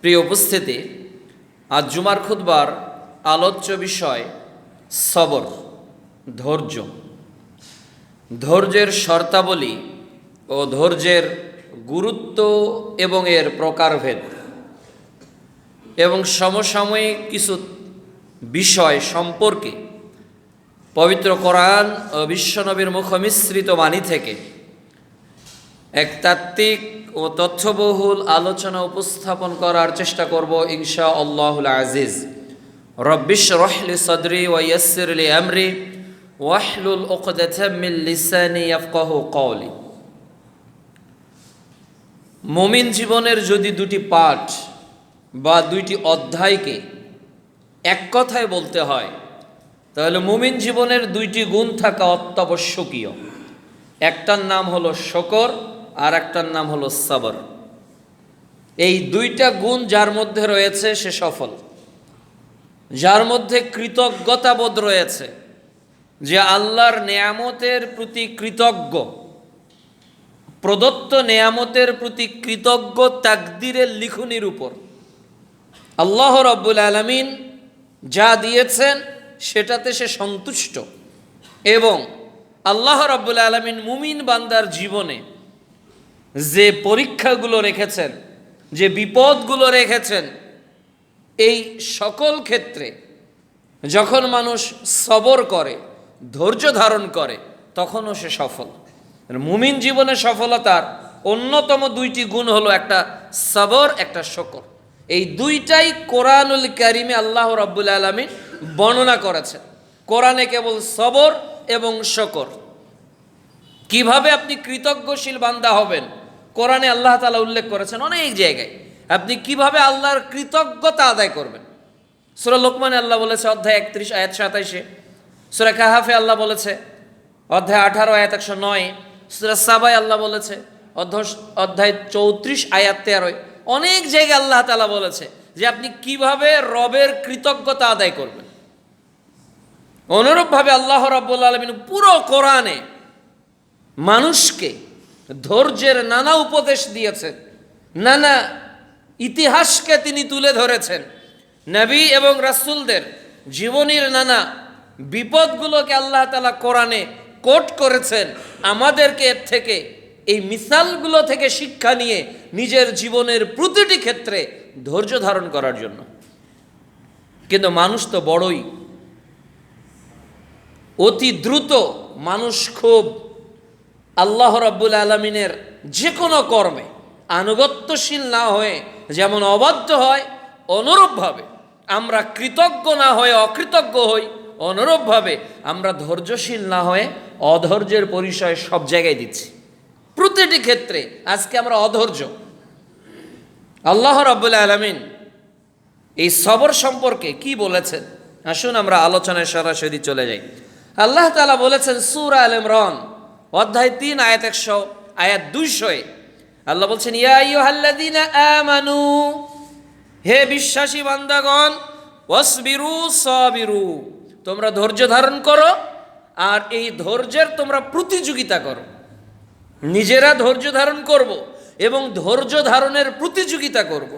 প্রিয় উপস্থিতি, আজ জুমার খুদবার আলোচ্য বিষয় সবর, ধৈর্য। ধৈর্যের শর্তাবলী ও ধৈর্যের গুরুত্ব এবং এর প্রকারভেদ। এবং সমসাময়িক কিছু বিষয় সম্পর্কে পবিত্র কোরআন ও বিশ্বনবীর মুখমিশ্রিত বাণী থেকে এক তাত্ত্বিক ও তথ্যবহুল আলোচনা উপস্থাপন করার চেষ্টা করব ইনশা আল্লাহুল আজিজ রব্বিশ রহলি সদরি ওয়াইয়াসিরলি আমরি ওয়াহলুল ওকদাতামিল লিসানি ইয়াফকাহু কওলি। মুমিন জীবনের যদি দুটি পাঠ বা দুইটি অধ্যায়কে এক কথায় বলতে হয়, তাহলে মুমিন জীবনের দুইটি গুণ থাকা অত্যাবশ্যকীয়। একটার নাম হলো শকর আর একটার নাম হলো সাবর। এই দুইটা গুণ যার মধ্যে রয়েছে সে সফল। যার মধ্যে কৃতজ্ঞতাবোধ রয়েছে যে আল্লাহর নেয়ামতের প্রতি কৃতজ্ঞ, প্রদত্ত নেয়ামতের প্রতি কৃতজ্ঞ তাকদিরের লিখনির উপর। আল্লাহ রব্বুল আলমিন যা দিয়েছেন সেটাতে সে সন্তুষ্ট এবং আল্লাহ রব্বুল আলমিন মুমিন বান্দার জীবনে যে পরীক্ষাগুলো রেখেছেন, যে বিপদগুলো রেখেছেন, এই সকল ক্ষেত্রে যখন মানুষ সবর করে, ধৈর্য ধারণ করে, তখনও সে সফল। মুমিন জীবনে সফলতার অন্যতম দুইটি গুণ হলো একটা সবর, একটা শকর। এই দুইটাই কোরআনুল কারিমে আল্লাহ রব্বুল আলমী বর্ণনা করেছেন। কোরআনে কেবল সবর এবং শকর। কীভাবে আপনি কৃতজ্ঞশীল বান্দা হবেন? কোরআনে আল্লাহ তালা উল্লেখ করেছেন অনেক জায়গায়। আপনি কীভাবে আল্লাহর কৃতজ্ঞতা আদায় করবেন? সুরা লোকমানে আল্লাহ বলেছে, অধ্যায় একত্রিশ, আয়াত সাতাইশে। সুরা কাহাফে আল্লাহ বলেছে, অধ্যায় আঠারো, আয়াত একশো নয়। সুরা সাবাই আল্লাহ বলেছে, অধ্যায় চৌত্রিশ, আয়াত তেরোয়। অনেক জায়গায় আল্লাহ তালা বলেছে যে আপনি কীভাবে রবের কৃতজ্ঞতা আদায় করবেন। অনুরূপভাবে আল্লাহ রব্বুল আলমিন পুরো কোরআনে মানুষকে ধৈর্যের নানা উপদেশ দিয়েছেন, নানা ইতিহাসকে তিনি তুলে ধরেছেন। নবী এবং রাসুলদের জীবনীর নানা বিপদগুলোকে আল্লাহ তালা কোরআনে কোট করেছেন। আমাদেরকে এর থেকে, এই মিসালগুলো থেকে শিক্ষা নিয়ে নিজের জীবনের প্রতিটি ক্ষেত্রে ধৈর্য ধারণ করার জন্য। কিন্তু মানুষ তো বড়ই। অতি দ্রুত মানুষ খুব আল্লাহ রাব্বুল আলমিনের যে কোনো কর্মে আনুগত্যশীল না হয়ে যেমন অবাধ্য হয়, অনুরূপভাবে আমরা কৃতজ্ঞ না হয়ে অকৃতজ্ঞ হই, অনুরূপভাবে আমরা ধৈর্যশীল না হয়ে অধৈর্যের পরিচয় সব জায়গায় দিচ্ছি। প্রতিটি ক্ষেত্রে আজকে আমরা অধৈর্য। আল্লাহ রাব্বুল আলমিন এই সবর সম্পর্কে কি বলেছেন? আসুন আমরা আলোচনায় সরাসরি চলে যাই। আল্লাহ তালা বলেছেন, সুর আল ইমরান অধ্যায় তিন, আয়াত একশো, আয়াত দুইশোয় আল্লাহ বলছেন, ইয়া আমানু, হে বিশ্বাসী বান্দাগণ, ওয়াসবিরু সবিরু, তোমরা ধৈর্য ধারণ করো আর এই ধৈর্যের তোমরা প্রতিযোগিতা করো। নিজেরা ধৈর্য ধারণ করব এবং ধৈর্য ধারণের প্রতিযোগিতা করব।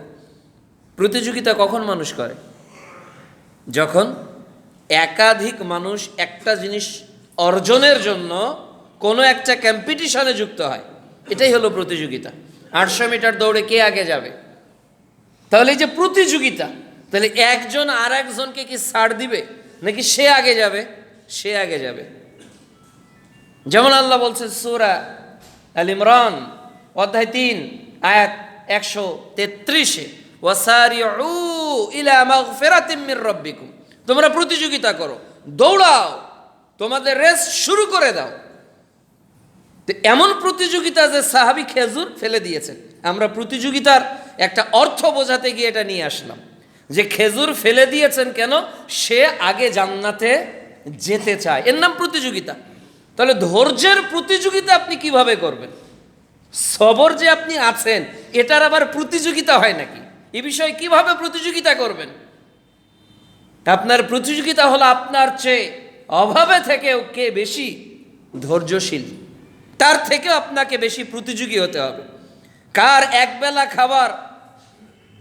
প্রতিযোগিতা কখন মানুষ করে? যখন একাধিক মানুষ একটা জিনিস অর্জনের জন্য কোনো একটা কম্পিটিশনে যুক্ত হয়। এটাই হলো প্রতিযোগিতা। আটশো মিটার দৌড়ে কে আগে যাবে? তাহলে এই যে প্রতিযোগিতা, তাহলে একজন আর একজনকে কি ছাড় দিবে? নাকি সে আগে যাবে? সে আগে যাবে। যেমন আল্লাহ বলছে সুরা আল ইমরান, অধ্যায় তিন, আয়াত একশো তেত্রিশে তোমরা প্রতিযোগিতা করো, দৌড়াও, তোমাদের রেস শুরু করে দাও। তো এমন প্রতিযোগিতা যে সাহাবি খেজুর ফেলে দিয়েছেন। আমরা প্রতিযোগিতার একটা অর্থ বোঝাতে গিয়ে এটা নিয়ে আসলাম। যে খেজুর ফেলে দিয়েছেন কেন? সে আগে জান্নাতে যেতে চায়। এর নাম প্রতিযোগিতা। তাহলে ধৈর্যের প্রতিযোগিতা আপনি কীভাবে করবেন? সবর যে আপনি আছেন, এটার আবার প্রতিযোগিতা হয় নাকি? এ বিষয়ে কীভাবে প্রতিযোগিতা করবেন? আপনার প্রতিযোগিতা হলো আপনার চেয়ে অভাবে থেকেও কে বেশি ধৈর্যশীল? তার থেকেও আপনাকে বেশি প্রতিযোগী হতে হবে। কার একবেলা খাবার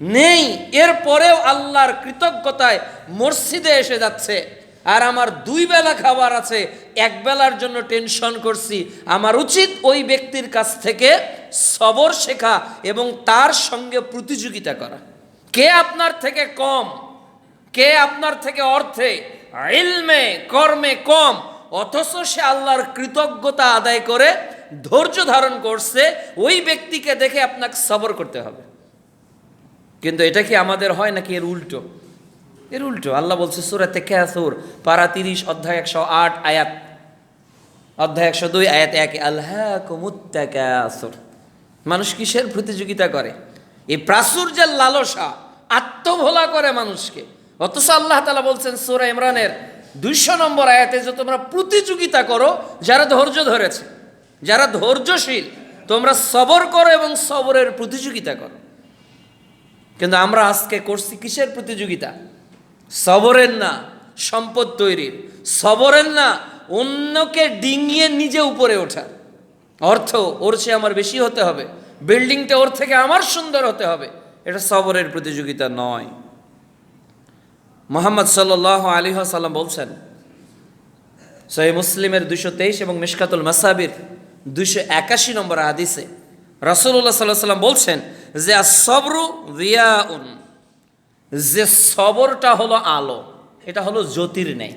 নেই এরপরেও আল্লাহর কৃতজ্ঞতায় মসজিদে এসে যাচ্ছে। আর আমার দুই বেলা খাবার আছে এক বেলার জন্য টেনশন করছি। আমার উচিত ওই ব্যক্তির কাছ থেকে সবর শেখা এবং তার সঙ্গে প্রতিযোগিতা করা। কে আপনার থেকে কম? কে আপনার থেকে অর্থে কর্মে কম? অথচ সে আল্লাহর কৃতজ্ঞতা আদায় করে ধৈর্য ধারণ করছে, ওই ব্যক্তিকে দেখে আপনাকে সবর করতে হবে। কিন্তু এটা কি আমাদের হয় নাকি এর উল্টো? এর উল্টো। আল্লাহ বলছে সুরাতে ক্যাসুর পারা তিরিশ, অধ্যায় একশো আট, আয়াত। অধ্যায় একশো দুই, আয়াত এক আল্লাহ কুমুত্তাকাসুর মানুষ কিসের প্রতিযোগিতা করে? এই প্রাচুর্যের লালসা, আত্মভোলা করে মানুষকে। অথচ আল্লাহ তালা বলছেন, সুরা ইমরানের দুইশো নম্বর আয়াতে যে তোমরা প্রতিযোগিতা করো, যারা ধৈর্য ধরেছে, যারা ধৈর্যশীল, তোমরা সবর করো এবং সবরের প্রতিযোগিতা করো। কিন্তু আমরা আজকে করছি কিসের প্রতিযোগিতা? সবরের না, সম্পদ তৈরির। সবরের না, অন্যকে ডিঙিয়ে নিজে উপরে ওঠা অর্থ, ওর চেয়ে আমার বেশি হতে হবে। বিল্ডিংটা ওর থেকে আমার সুন্দর হতে হবে। এটা সবরের প্রতিযোগিতা নয়। মোহাম্মদ সাল্লাহ আলী সাল্লাম বলছেন সহি মুসলিমের দুশো তেইশ এবং মিশকাতুল মাসাবির দুশো একাশি নম্বর হাদিসে রসুল্লাহ সাল্লাহ সাল্লাম বলছেন, যে সবরু রিয়াউন যে সবরটা হলো আলো, এটা হলো জ্যোতির নেই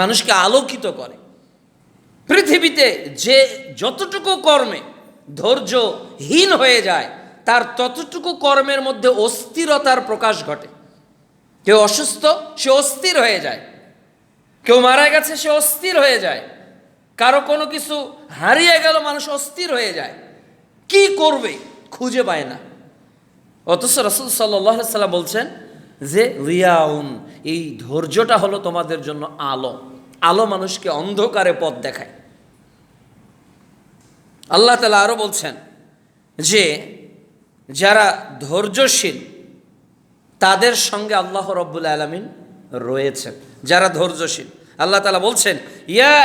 মানুষকে আলোকিত করে। পৃথিবীতে যে যতটুকু কর্মে ধৈর্যহীন হয়ে যায়, তার ততটুকু কর্মের মধ্যে অস্থিরতার প্রকাশ ঘটে। কেউ অসুস্থ, সে অস্থির হয়ে যায়। কেউ মারা গেছে, সে অস্থির হয়ে যায়। কারও কোনো কিছু হারিয়ে গেল, মানুষ অস্থির হয়ে যায়। কি করবে? খুঁজে পায় না। অথচ রসুল সাল্লাম বলছেন যে, রিয়াউন এই ধৈর্যটা হলো তোমাদের জন্য আলো। আলো মানুষকে অন্ধকারে পথ দেখায়। আল্লাহ তালা আরও বলছেন যে, যারা ধৈর্যশীল তাদের সঙ্গে আল্লাহ রব্বুল আলমিন রয়েছেন, যারা ধৈর্যশীল। আল্লাহ তালা বলছেন, ইয়া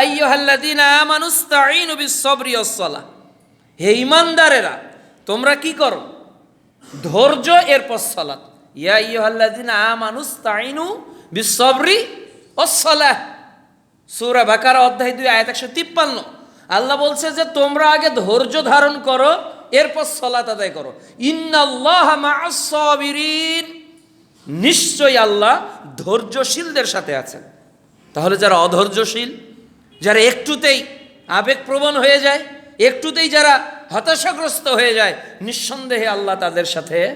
হে ইমানদারেরা তোমরা কি করো? ধৈর্য, এরপর সালাত। ইয়া আইয়ুহাল্লাযীনা আমানুস্তাঈনু বিস-সাবরি ওয়াস-সালাহ। সূরা বাকারা অধ্যায় 2 আয়াত 153 আল্লাহ বলছে যে, তোমরা আগে ধৈর্য ধারণ করো, এরপর সালাত আদায় করো। ইন্নাল্লাহা মা'আস সাবিরিন নিশ্চয়ই আল্লাহ ধৈর্যশীলদের সাথে আছেন। তাহলে যারা অধৈর্যশীল, যারা একটুতেই আবেগপ্রবণ হয়ে যায়, একটুতেই যারা হতাশাগ্রস্ত হয়ে যায়, নিঃসন্দেহে আল্লাহ তাদের সাথে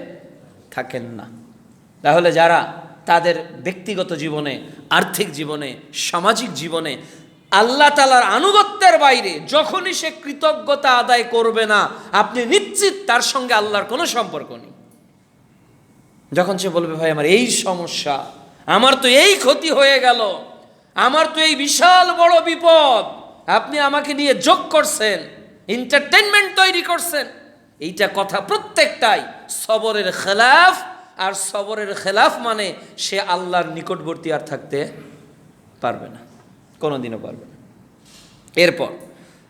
থাকেন না। তাহলে যারা তাদের ব্যক্তিগত জীবনে, আর্থিক জীবনে, সামাজিক জীবনে, আল্লাহ তালার আনুগত্যের বাইরে যখনই সে কৃতজ্ঞতা আদায় করবে না, আপনি নিশ্চিত তার সঙ্গে আল্লাহর কোনো সম্পর্ক নেই। যখন সে বলবে, ভাই, আমার এই সমস্যা, আমার তো এই ক্ষতি হয়ে গেল, আমার তো এই বিশাল বড় বিপদ, আপনি আমাকে নিয়ে যোগ করছেন এন্টারটেনমেন্ট তৈরি করছেন। এইটা কথা প্রত্যেকটাই সবরের খেলাফ, আর সবরের খেলাফ মানে সে আল্লাহর নিকটবর্তী আর থাকতে পারবে না, কোনোদিনও পারবে না। এরপর,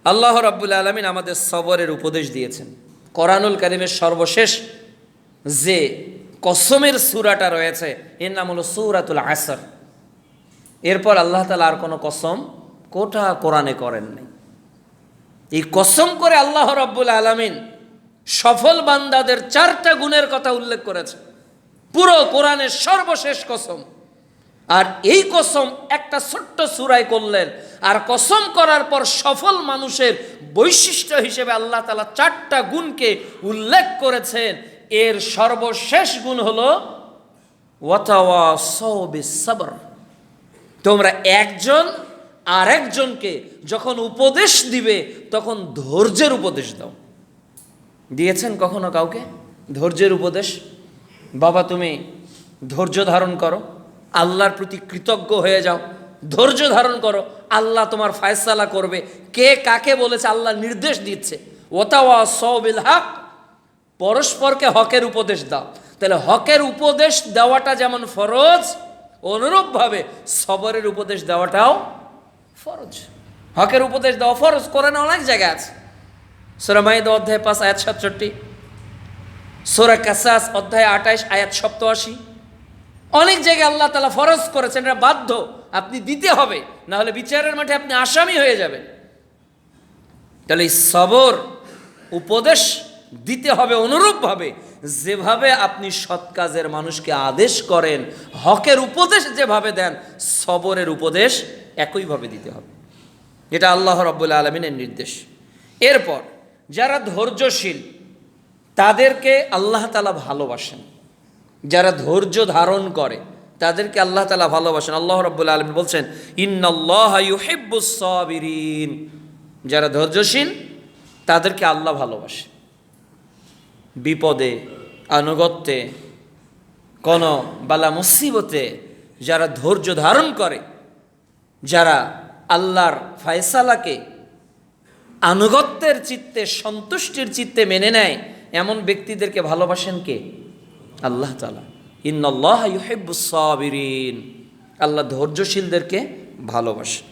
আল্লাহ রাব্বুল আলমিন আমাদের সবরের উপদেশ দিয়েছেন। করানুল কারিমের সর্বশেষ যে কসমের সুরাটা রয়েছে, এর নাম হলো সৌরাতুল আসর। এরপর আল্লাহ তালা আর কোনো কসম কোটা কোরআনে করেন নাই। এই কসম করে আল্লাহ রব্বুল আলমিন সফল বান্দাদের চারটা গুণের কথা উল্লেখ করেছে। পুরো কোরআনের সর্বশেষ কসম। আর এই কসম একটা ছোট্ট সুরাই করলেন, আর কসম করার পর সফল মানুষের বৈশিষ্ট্য হিসেবে আল্লাহ তালা চারটা গুণকে উল্লেখ করেছেন। এর সর্বশেষ গুণ হলো ওয়াতাওয়া সবর তোমরা একজন আর একজনকে যখন উপদেশ দিবে, তখন ধৈর্যের উপদেশ দাও। দিয়েছেন কখনো কাউকে? ধৈর্যের উপদেশ? বাবা, তুমি ধৈর্য ধারণ করো, আল্লাহর প্রতি কৃতজ্ঞ হয়ে যাও। ধৈর্য ধারণ করো, আল্লাহ তোমার ফায়সালা করবে। কে কাকে বলেছে? আল্লাহ নির্দেশ দিচ্ছে। ওতাওয়া সবিল হক পরস্পরকে হকের উপদেশ দাও। তাহলে হকের উপদেশ দেওয়াটা যেমন ফরজ, অনুরূপভাবে সবরের উপদেশ দেওয়াটাও ফরজ। হকের উপদেশ দেওয়া ফরজ করে না অনেক জায়গায় আছে। সুরামাইদ অধ্যায় পাঁচ, আয়াত সাতষট্টি। সোরা কাসাস অধ্যায় আঠাইশ আয়াত সপ্তআশি। অনেক জায়গায় আল্লাহ তালা ফরজ করেছেন, এটা বাধ্য। আপনি দিতে হবে না হলে বিচারের মাঠে আপনি আসামি হয়ে যাবেন। তাহলে এই সবর উপদেশ দিতে হবে অনুরূপভাবে যেভাবে আপনি সৎ কাজের মানুষকে আদেশ করেন, হকের উপদেশ যেভাবে দেন, সবরের উপদেশ একইভাবে দিতে হবে। এটা আল্লাহ রব্বুল আলমিনের নির্দেশ। এরপর, যারা ধৈর্যশীল, তাদেরকে আল্লাহ তালা ভালোবাসেন। যারা ধৈর্য ধারণ করে, তাদেরকে আল্লাহ তালা ভালোবাসেন। আল্লাহ রব্বুল আলম বলছেন ইন্নআল্লাহিন যারা ধৈর্যশীল, তাদেরকে আল্লাহ ভালোবাসে। বিপদে, আনুগত্যে, কোনো বালা মুসিবতে যারা ধৈর্য ধারণ করে, যারা আল্লাহর ফায়সালাকে আনুগত্যের চিত্তে, সন্তুষ্টির চিত্তে মেনে নেয়, এমন ব্যক্তিদেরকে ভালোবাসেন কে? আল্লাহ তালা ইন্নআল্লাহ আল্লাহ ধৈর্যশীলদেরকে ভালোবাসেন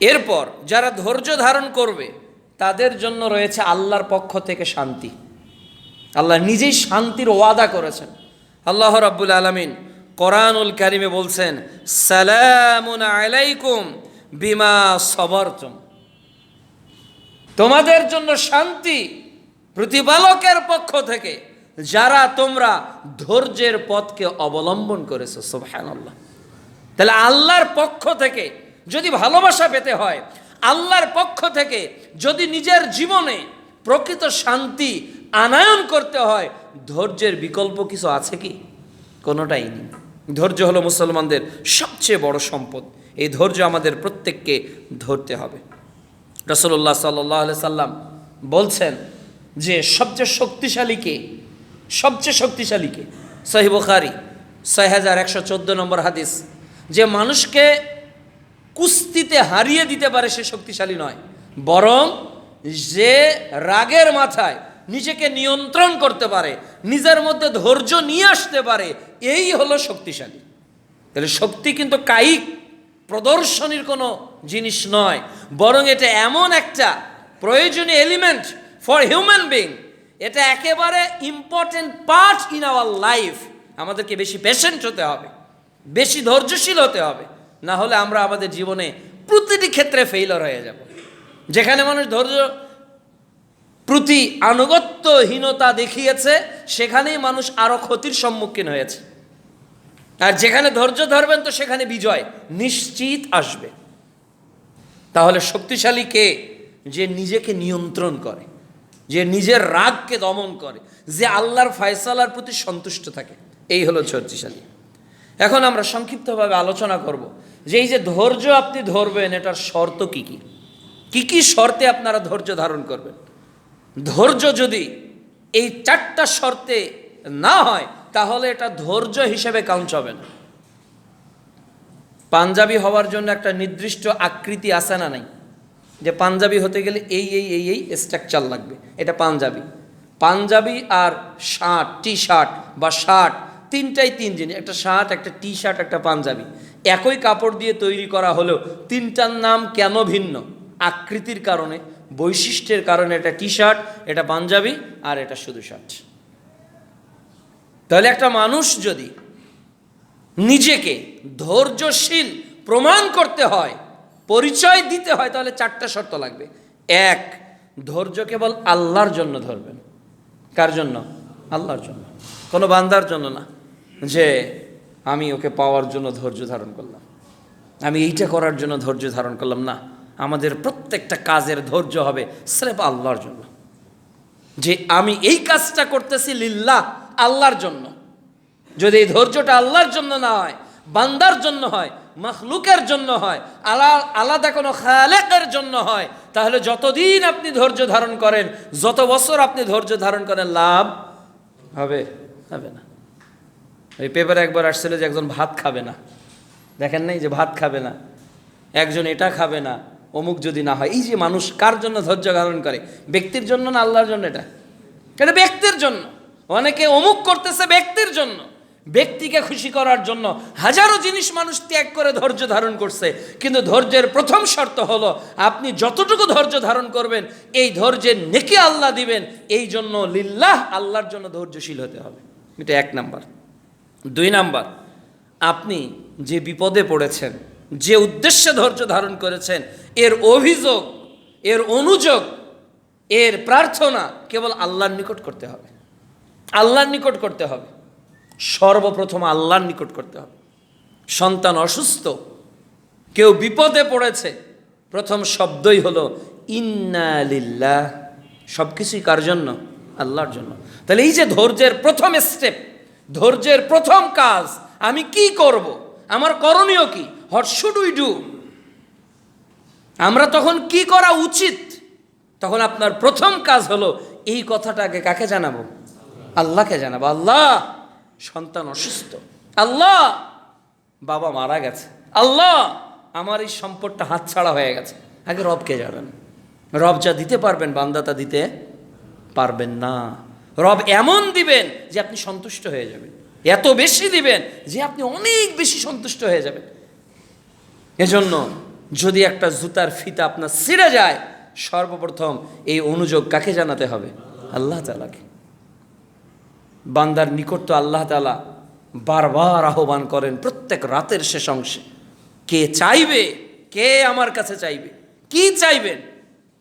এরপর যারা ধৈর্য ধারণ করবে, তাদের জন্য রয়েছে আল্লাহর পক্ষ থেকে শান্তি। আল্লাহ নিজেই শান্তির ওয়াদা করেছেন। আল্লাহ রাব্বুল আলমিন কোরআনুল কারিমে বলছেন, সালামুন আলাইকুম বিমা সবরতুম। তোমাদের জন্য শান্তি প্রতিপালকের পক্ষ থেকে যারা তোমরা ধৈর্যের পথকে অবলম্বন করেছ, সুবহানাল্লাহ। তাহলে আল্লাহর পক্ষ থেকে যদি ভালোবাসা পেতে হয়, আল্লাহর পক্ষ থেকে যদি নিজের জীবনে প্রকৃত শান্তি আনায়ন করতে হয়, ধৈর্যের বিকল্প কিছু আছে কি? কোনোটাই নেই। ধৈর্য হলো মুসলমানদের সবচেয়ে বড় সম্পদ। এই ধৈর্য আমাদের প্রত্যেককে ধরতে হবে। রসল্লাহ সাল্লাহ সাল্লাম বলছেন যে, সবচেয়ে শক্তিশালী কে? সবচেয়ে শক্তিশালী কে? সহি বুখারি, ছয় হাজার একশো চোদ্দ নম্বর হাদিস। যে মানুষকে কুস্তিতে হারিয়ে দিতে পারে সে শক্তিশালী নয়, বরং যে রাগের মাথায় নিজেকে নিয়ন্ত্রণ করতে পারে, নিজের মধ্যে ধৈর্য নিয়ে আসতে পারে, এই হলো শক্তিশালী। তাহলে শক্তি কিন্তু কায়িক, প্রদর্শনীর কোনো জিনিস নয়। বরং এটা এমন একটা প্রয়োজনীয় এলিমেন্ট ফর হিউম্যান বিং এটা একেবারে important part in our life আমাদেরকে বেশি পেশেন্ট হতে হবে, বেশি ধৈর্যশীল হতে হবে। না হলে আমরা আমাদের জীবনে প্রতিটি ক্ষেত্রে ফেইলর হয়ে যাব। যেখানে মানুষ ধৈর্য প্রতি আনুগত্যহীনতা দেখিয়েছে, সেখানেই মানুষ আরও ক্ষতির সম্মুখীন হয়েছে। আর যেখানে ধৈর্য ধরবেন তো সেখানে বিজয় নিশ্চিত আসবে। তাহলে শক্তিশালী কে? যে নিজেকে নিয়ন্ত্রণ করে, যে নিজের রাগকে দমন করে, যে আল্লাহর ফয়সালার প্রতি সন্তুষ্ট থাকে। এই হলো শক্তিশালী। এখন আমরা সংক্ষিপ্তভাবে আলোচনা করব যে এই যে ধৈর্য আপনি ধরবেন, এটার শর্ত কি কি? কি কি শর্তে আপনারা ধৈর্য ধারণ করবেন? ধৈর্য যদি এই চারটা শর্তে না হয়, তাহলে এটা ধৈর্য হিসেবে কাউন্ট হবে না। পাঞ্জাবি হওয়ার জন্য একটা নির্দিষ্ট আকৃতি আছে না নাই? যে পাঞ্জাবি হতে গেলে এই এই এই এই স্ট্রাকচার লাগবে। এটা পাঞ্জাবি। পাঞ্জাবি আর শার্ট টি শার্ট বা শার্ট, তিনটাই তিন জিনিস। একটা শার্ট, একটা টি শার্ট একটা পাঞ্জাবি। একই কাপড় দিয়ে তৈরি করা হলেও তিনটার নাম কেন ভিন্ন? আকৃতির কারণে, বৈশিষ্ট্যের কারণে এটা টি শার্ট এটা পাঞ্জাবি আর এটা শুধু শার্ট। তাহলে একটা মানুষ যদি নিজেকে ধৈর্যশীল প্রমাণ করতে হয়, পরিচয় দিতে হয়, তাহলে চারটা শর্ত লাগবে। এক, ধৈর্য কেবল আল্লাহর জন্য ধরবেন। কার জন্য? আল্লাহর জন্য। কোনো বান্দার জন্য না। যে আমি ওকে পাওয়ার জন্য ধৈর্য ধারণ করলাম। আমি এইটা করার জন্য ধৈর্য ধারণ করলাম। না আমাদের প্রত্যেকটা কাজের ধৈর্য হবে স্রেফ আল্লাহর জন্য। যে আমি এই কাজটা করতেছি লিল্লাহ, আল্লাহর জন্য। যদি এই ধৈর্যটা আল্লাহর জন্য না হয়, বান্দার জন্য হয়, মখলুকের জন্য হয়, আলা, আলাদা কোনো খালেকের জন্য হয়, তাহলে যতদিন আপনি ধৈর্য ধারণ করেন, যত বছর আপনি ধৈর্য ধারণ করেন, লাভ হবে হবে না। ওই পেপারে একবার আসছিল যে একজন ভাত খাবে না। দেখেন নাই যে ভাত খাবে না। একজন এটা খাবে না। অমুক যদি না হয়। এই যে মানুষ কার জন্য ধৈর্য ধারণ করে? ব্যক্তির জন্য না আল্লাহর জন্য এটা? এটা ব্যক্তির জন্য। অনেকে অমুক করতেছে ব্যক্তির জন্য। ব্যক্তিকে খুশি করার জন্য হাজারো জিনিস মানুষ ত্যাগ করে ধৈর্য ধারণ করছে। কিন্তু ধৈর্যের প্রথম শর্ত হলো, আপনি যতটুকু ধৈর্য ধারণ করবেন, এই ধৈর্যের নেকি আল্লাহ দিবেন, এই জন্য লিল্লাহ আল্লাহর জন্য ধৈর্যশীল হতে হবে। এটা এক নাম্বার। দুই নাম্বার, আপনি যে বিপদে পড়েছেন যে উদ্দেশ্যে ধৈর্য ধারণ করেছেন, এর অভিযোগ, এর অনুযোগ, এর প্রার্থনা কেবল আল্লাহর নিকট করতে হবে। আল্লাহর নিকট করতে হবে। সর্বপ্রথম আল্লাহর নিকট করতে হবে। সন্তান অসুস্থ, কেউ বিপদে পড়েছে, প্রথম শব্দই হলো ইন্না লিল্লাহ। সব কিছুই কার জন্য? আল্লাহর জন্য। তাহলে এই যে ধৈর্যের প্রথম স্টেপ ধৈর্যের প্রথম কাজ, আমি কি করব? আমার করণীয় কি? হোয়াট শুড উই ডু আমরা তখন কি করা উচিত? তখন আপনার প্রথম কাজ হলো এই কথাটাকে কাকে জানাব? আল্লাহকে জানাব। আল্লাহ, সন্তান অসুস্থ। আল্লাহ, বাবা মারা গেছে। আল্লাহ, আমার এই সম্পদটা হাতছাড়া হয়ে গেছে। আগে রবকে জানান। রব যা দিতে পারবেন, বান্দা তা দিতে পারবেন না। রব এমন দিবেন যে আপনি সন্তুষ্ট হয়ে যাবেন। এত বেশি দিবেন যে আপনি অনেক বেশি সন্তুষ্ট হয়ে যাবেন। এজন্য যদি একটা জুতার ফিতা আপনার ছিঁড়ে যায়, সর্বপ্রথম এই অনুযোগ কাকে জানাতে হবে? আল্লাহ তালাকে বান্দার নিকট তো আল্লাহ তালা বারবার আহ্বান করেন প্রত্যেক রাতের শেষ অংশে। কে চাইবে? কে আমার কাছে চাইবে? কি চাইবেন?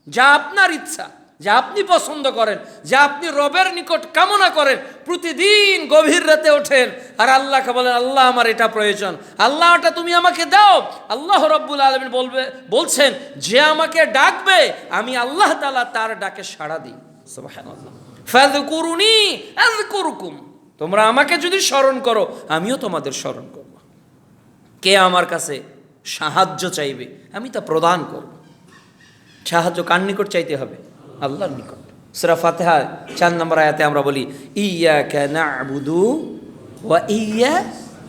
যা আপনার ইচ্ছা। যা আপনি পছন্দ করেন, যা আপনি রবের নিকট কামনা করেন, প্রতিদিন গভীর রাতে ওঠেন। আর আল্লাহকে বলেন, আল্লাহ, আমার এটা প্রয়োজন। আল্লাহ, ওটা তুমি আমাকে দাও। আল্লাহ রব্বুল আলমিন বলবে, বলছেন, যে আমাকে ডাকবে, আমি আল্লাহ তালা তার ডাকে সাড়া দিই। ফাযকুরুনি আযকুরুকুম। তোমরা আমাকে যদি স্মরণ করো, আমিও তোমাদের স্মরণ করব। কে আমার কাছে সাহায্য চাইবে, আমি তা প্রদান করব। সাহায্য কার নিকট চাইতে হবে? আল্লাহর নিকট। সুরা ফাতেহা, চার নম্বর আয়াতে আমরা বলি ইয়া আবুদু ওয়া ইয়া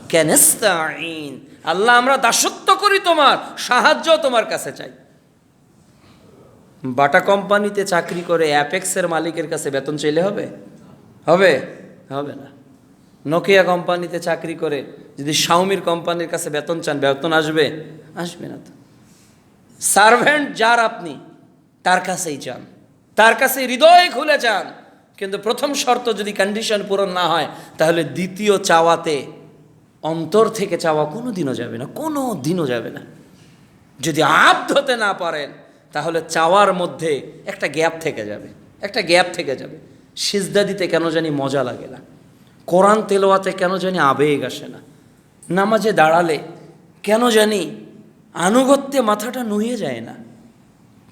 কেনস্তাইন আল্লাহ আমরা দাসত্ব করি তোমার, সাহায্য তোমার কাছে চাই। বাটা কোম্পানিতে চাকরি করে অ্যাপেক্সের মালিকের কাছে বেতন চাইলে হবে? হবে? হবে না। নোকিয়া কোম্পানিতে চাকরি করে যদি শাওমির কোম্পানির কাছে বেতন চান, বেতন আসবে? আসবে না তো। সার্ভেন্ট যার আপনি, তার কাছেই চান। তার কাছে হৃদয় খুলে চান কিন্তু প্রথম শর্ত যদি কন্ডিশন পূরণ না হয়, তাহলে দ্বিতীয় চাওয়াতে অন্তর থেকে চাওয়া কোনো দিনও যাবে না কোনো দিনও যাবে না। যদি আব্দ হতে না পারেন, তাহলে চাওয়ার মধ্যে একটা গ্যাপ থেকে যাবে, একটা গ্যাপ থেকে যাবে। সিজদা দিতে কেন জানি মজা লাগে না, কোরআন তেলোয়াতে কেন জানি আবেগ আসে না। নামাজে দাঁড়ালে কেন জানি আনুগত্যে মাথাটা নুয়ে যায় না,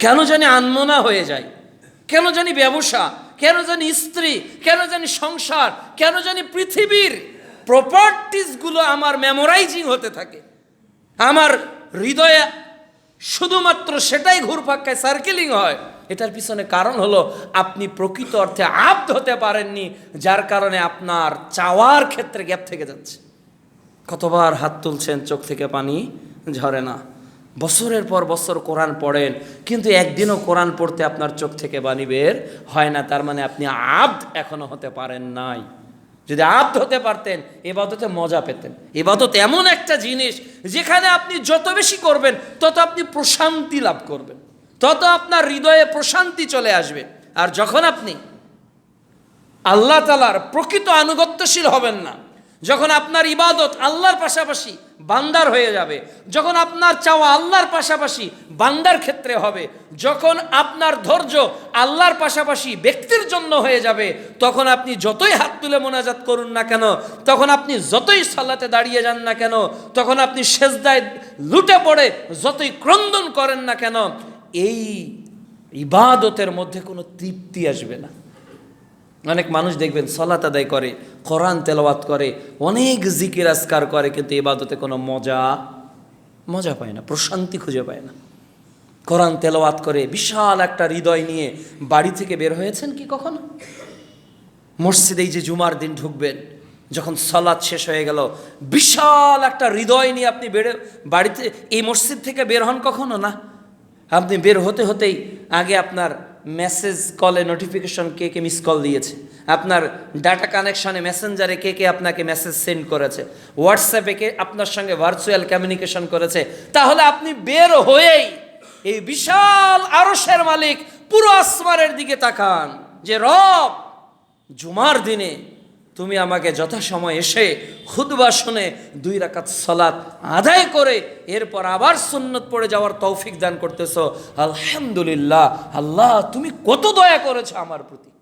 কেন জানি আনমনা হয়ে যায়। কেন জানি ব্যবসা, কেন জানি স্ত্রী, কেন জানি সংসার, কেন জানি পৃথিবীর প্রপার্টিসগুলো আমার মেমোরাইজিং হতে থাকে। আমার হৃদয়ে শুধুমাত্র সেটাই ঘুরপাক্কায় সার্কেলিং হয়। এটার পিছনে কারণ হলো আপনি প্রকৃত অর্থে আব্দ হতে পারেননি, যার কারণে আপনার চাওয়ার ক্ষেত্রে গ্যাপ থেকে যাচ্ছে। কতবার হাত তুলছেন, চোখ থেকে পানি ঝরে না। বছরের পর বছর কোরআন পড়েন, কিন্তু একদিনও কোরআন পড়তে আপনার চোখ থেকে বাণী বের হয় না। তার মানে আপনি আব্দ এখনও হতে পারেন নাই। যদি আব্দ হতে পারতেন, এবাদতে মজা পেতেন। এবাদত এমন একটা জিনিস, যেখানে আপনি যত বেশি করবেন, তত আপনি প্রশান্তি লাভ করবেন। তত আপনার হৃদয়ে প্রশান্তি চলে আসবে। আর যখন আপনি আল্লাহ তালার প্রকৃত আনুগত্যশীল হবেন না, যখন আপনার ইবাদত আল্লাহর পাশাপাশি বান্দার হয়ে যাবে। যখন আপনার চাওয়া আল্লাহর পাশাপাশি বান্দার ক্ষেত্রে হবে, যখন আপনার ধৈর্য আল্লাহর পাশাপাশি ব্যক্তির জন্য হয়ে যাবে, তখন আপনি যতই হাত তুলে মোনাজাত করুন না কেন, তখন আপনি যতই সাল্লাতে দাঁড়িয়ে যান না কেন, তখন আপনি সেজদায় লুটে পড়ে যতই ক্রন্দন করেন না কেন, এই ইবাদতের মধ্যে কোনো তৃপ্তি আসবে না। অনেক মানুষ দেখবেন সলাত আদায় করে, কোরআন তেলাওয়াত করে, অনেক জিকির আসকার করে, কিন্তু ইবাদতে কোনো মজা মজা পায় না, প্রশান্তি খুঁজে পায় না। কোরআন তেলাওয়াত করে বিশাল একটা হৃদয় নিয়ে বাড়ি থেকে বের হয়েছেন কি কখনো? মসজিদে এই যে জুমার দিন ঢুকবেন, যখন সলাদ শেষ হয়ে গেল, বিশাল একটা হৃদয় নিয়ে আপনি বেড়ে বাড়িতে, এই মসজিদ থেকে বের হন কখনো না? আপনি বের হতে হতেই আগে আপনার মেসেজ কলে নোটিফিকেশন কে কে মিস কল দিয়েছে? আপনার ডাটা কানেকশনে মেসেঞ্জারে কে কে আপনাকে মেসেজ সেন্ড করেছে? হোয়াটসঅ্যাপে কে আপনার সঙ্গে ভার্চুয়াল কমিউনিকেশন করেছে? তাহলে আপনি বের হয়েই এই বিশাল আরসের মালিক পুরো আসমানের দিকে তাকান যে রব, জুমার দিনে তুমি আমাকে যথাসময় এসে খুদবা শুনে দুই রাকাত সালাত আদায় করে এরপর আবার সুন্নত পড়ে যাওয়ার তৌফিক দান করতেছ। আলহামদুলিল্লাহ, আল্লাহ তুমি কত দয়া করেছ আমার প্রতি।